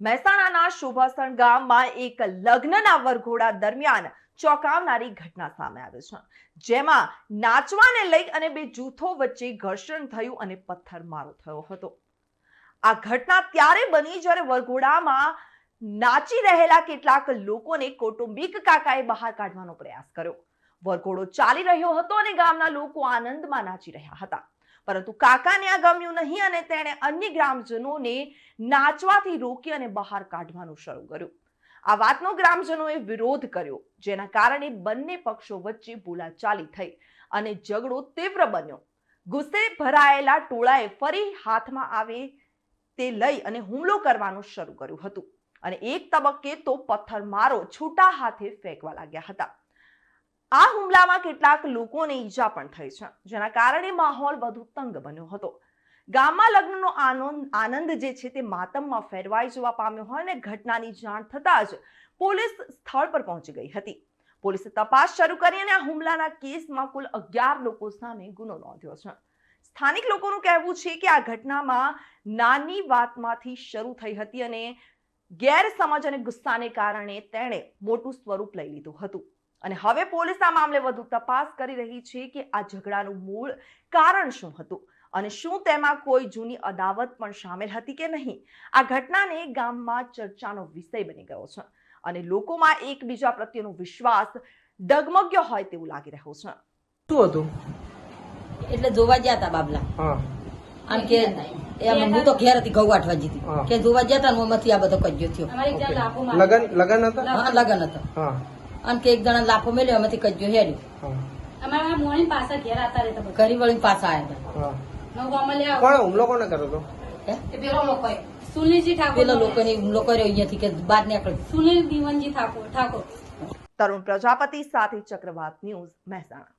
મહેસાણાના શોભાસણ ગામમાં એક લગ્નના વરઘોડા દરમિયાન ચોંકાવનારી ઘટના સામે આવે છે. જેમાં નાચવાને લઈ અને બે જૂથો વચ્ચે ઘર્ષણ થયું અને પથ્થરમારો થયો હતો. આ ઘટના ત્યારે બની જ્યારે વરઘોડામાં નાચી રહેલા કેટલાક લોકોને કૌટુંબિક કાકાએ બહાર કાઢવાનો પ્રયાસ કર્યો. વરઘોડો ચાલી રહ્યો હતો અને ગામના લોકો આનંદમાં નાચી રહ્યા હતા. પરંતુ કાકાને આ ગમ્યું નહીં અને તેણે અન્ય ગ્રામજનોને નાચવાથી રોકી અને બહાર કાઢવાનું શરૂ કર્યું. આ વાતનો ગ્રામજનોએ વિરોધ કર્યો, જેના કારણે બંને પક્ષો વચ્ચે બોલાચાલી થઈ અને ઝઘડો તીવ્ર બન્યો. ગુસ્સે ભરાયેલા ટોળાએ ફરી હાથમાં આવે તે લઈ અને હુમલો કરવાનું શરૂ કર્યું હતું અને એક તબક્કે તો પથ્થરમારો છૂટા હાથે ફેંકવા લાગ્યા હતા. આ હુમલામાં કેટલાક લોકોને ઈજા પણ થઈ છે, જેના કારણે માહોલ વધુ તંગ બન્યો હતો. ગામમાં લગ્નનો આનંદ આનંદ જે છે તે માતમમાં ફેરવાઈ જવા પામ્યો હોય અને ઘટનાની જાણ થતાં જ પોલીસ સ્થળ પર પહોંચી ગઈ હતી. પોલીસે તપાસ શરૂ કરી અને આ હુમલાના કેસમાં કુલ અગિયાર લોકો સામે ગુનો નોંધ્યો છે. સ્થાનિક લોકોનું કહેવું છે કે આ ઘટનામાં નાની વાતમાંથી શરૂ થઈ હતી અને ગેરસમજ અને ગુસ્સાને કારણે તેણે મોટું સ્વરૂપ લઈ લીધું હતું. અને હવે પોલીસ આ મામલે વધુ તપાસ કરી રહી છે કે આ ઝઘડાનું મૂળ કારણ શું હતું અને શું તેમાં કોઈ જૂની અદાવત પણ સામેલ હતી કે નહીં? આ ઘટનાને ગામમાં ચર્ચાનો વિષય બની ગયો છે અને લોકોમાં એકબીજા પ્રત્યેનો વિશ્વાસ ડગમગ્યો હોય તેવું લાગી રહ્યું છે. શું હતું? એટલે જોવા ગયા હતા બાબલા. આમ કે હું તો ઘેર હતી ઘઉં વાટવા જીતી કે જોવા ગયા હતા આ બધો કજ્યો થયો. લગન લગન હતા? હા લગન હતો. આમ કે એક જણા લાફો મેલ્યો એમાંથી કજ્યો હેડ્યો. અમારા મોની પાછા ઘેર આવતા રહેતા ઘરી વળીને પાછા આવ્યા હા. નવ ગામમાં લે કોણે હુમલો કોને કર્યો હતો? હતા હે? પેલો લોકો સુનિલજી ઠાકોર પેલા લોકોને હુમલો કર્યો અહીંયાથી કે બહાર નીકળ સુનિલ દીવનજી ઠાકોર ઠાકોર. તરુણ પ્રજાપતિ સાથે ચક્રવાત ન્યૂઝ મહેસાણા.